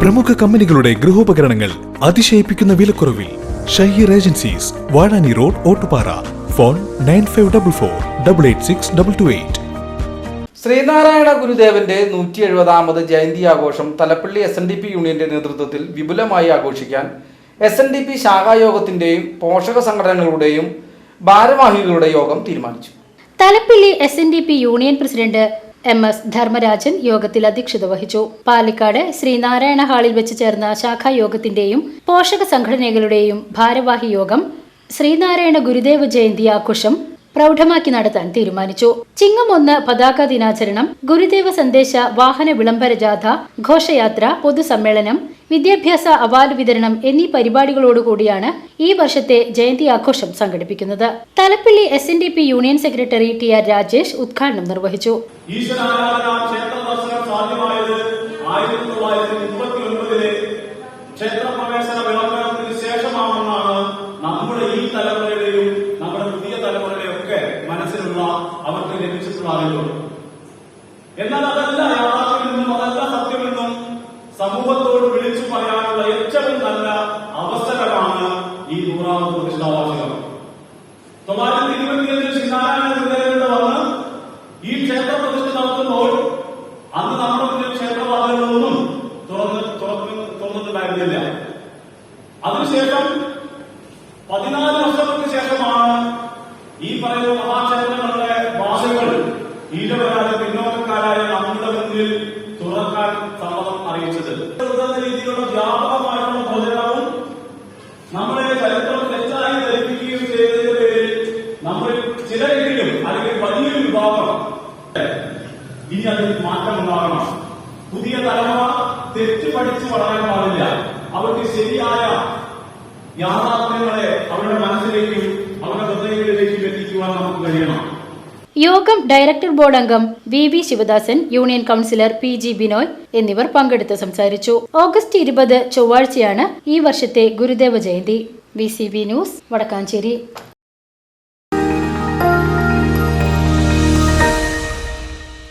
പ്രമുഖ കമ്പനികളുടെ ഗൃഹോപകരണങ്ങൾ അതിശയിപ്പിക്കുന്ന വിലക്കുറവിൽ Shaheer agencies Vazhani road Ottupara. Phone nine five double four double eight six double two eight. Sreenarayana ഗുരുദേവന്റെ നൂറ്റി എഴുപതാമത് ജയന്തി ആഘോഷം Thalappilly S N D P യൂണിയന്റെ നേതൃത്വത്തിൽ വിപുലമായി ആഘോഷിക്കാൻ എസ് എൻ ഡി പി ശാഖായോഗത്തിന്റെയും പോഷക സംഘടനകളുടെയും ഭാരവാഹികളുടെ യോഗം തീരുമാനിച്ചു. Thalappilly S N D P union president M S Dharmarajan യോഗത്തിൽ അധ്യക്ഷത വഹിച്ചു. പാലക്കാട് ശ്രീനാരായണ ഹാളിൽ വെച്ച് ചേർന്ന ശാഖാ യോഗത്തിന്റെയും പോഷക സംഘടനകളുടെയും ഭാരവാഹി യോഗം ശ്രീനാരായണ ഗുരുദേവ ജയന്തി ആഘോഷം പ്രൗഢമാക്കി നടത്താൻ തീരുമാനിച്ചു. ചിങ്ങം ഒന്ന് പതാക ദിനാചരണം ഗുരുദേവ സന്ദേശ വാഹന വിളംബര ജാഥ ഘോഷയാത്ര പൊതുസമ്മേളനം വിദ്യാഭ്യാസ അവാർഡ് വിതരണം എന്നീ പരിപാടികളോടുകൂടിയാണ് ഈ വർഷത്തെ ജയന്തി ആഘോഷം സംഘടിപ്പിക്കുന്നത്. Thalappilly S N D P union secretary T R Rajesh ഉദ്ഘാടനം നിർവഹിച്ചു. ക്ഷേത്രപ്രവേശന വിളംബരത്തിന് ശേഷമാണെന്നാണ് നമ്മുടെ ഈ തലമുറയുടെയും മനസ്സിലുള്ള അവർക്ക് ലഭിച്ചിട്ടുള്ള അറിവുകൾ. എന്നാൽ അതല്ല യാഥാർത്ഥ്യമെന്നും അതല്ല സത്യമെന്നും സമൂഹത്തോട് വിളിച്ചു പറയാനുള്ള ഏറ്റവും നല്ല അവസരമാണ് ഈ നൂറാമത് പ്രതിഷ്ഠാവാർഷികം. തൊള്ളായിരത്തി ഇരുപത്തിയഞ്ചിൽ ശ്രീനാരായണ ഗുരുദേവന്റെ വന്ന് ഈ ക്ഷേത്ര പ്രതിഷ്ഠ നടത്തുമ്പോൾ അന്ന് നമ്മുടെ മുന്നിൽ ക്ഷേത്രവാദങ്ങളൊന്നും തുറന്ന് തുറന്ന് തുറന്നിട്ടുണ്ടായിരുന്നില്ല. അതിനുശേഷം പതിനാല് വർഷങ്ങൾക്ക് ശേഷമാണ് ഈ പറയുന്ന ഈഴവരായ പിന്നോക്കക്കാരായ നമ്മുടെ മുന്നിൽ തുറക്കാൻ സമ്മതം അറിയിച്ചത്. ഉതകുന്ന രീതിയിലുള്ള വ്യാപകമായിട്ടുള്ള പ്രചരണവും നമ്മളെ ചരിത്രം തെറ്റായി ധരിപ്പിക്കുകയും ചെയ്തതിന്റെ പേരിൽ നമ്മൾ ചിലരെങ്കിലും അല്ലെങ്കിൽ വലിയൊരു വിഭാഗം ഇനി അതിൽ മാറ്റമുണ്ടാകണം. പുതിയ തലമുറ തെറ്റ് പഠിച്ച് വളരാൻ പാടില്ല. അവർക്ക് ശരിയായ യാഥാർത്ഥ്യങ്ങളെ അവരുടെ മനസ്സിലേക്കും അവരുടെ ഹൃദയങ്ങളിലേക്കും എത്തിക്കുവാൻ നമുക്ക് കഴിയണം. യോഗം ഡയറക്ടർ ബോർഡ് അംഗം V V Sivadasan union councillor P G Binoy എന്നിവർ പങ്കെടുത്ത് സംസാരിച്ചു. ഓഗസ്റ്റ് ഇരുപത് ചൊവ്വാഴ്ചയാണ് ഈ വർഷത്തെ Gurudeva Jayanti. V News Vadakkanchery.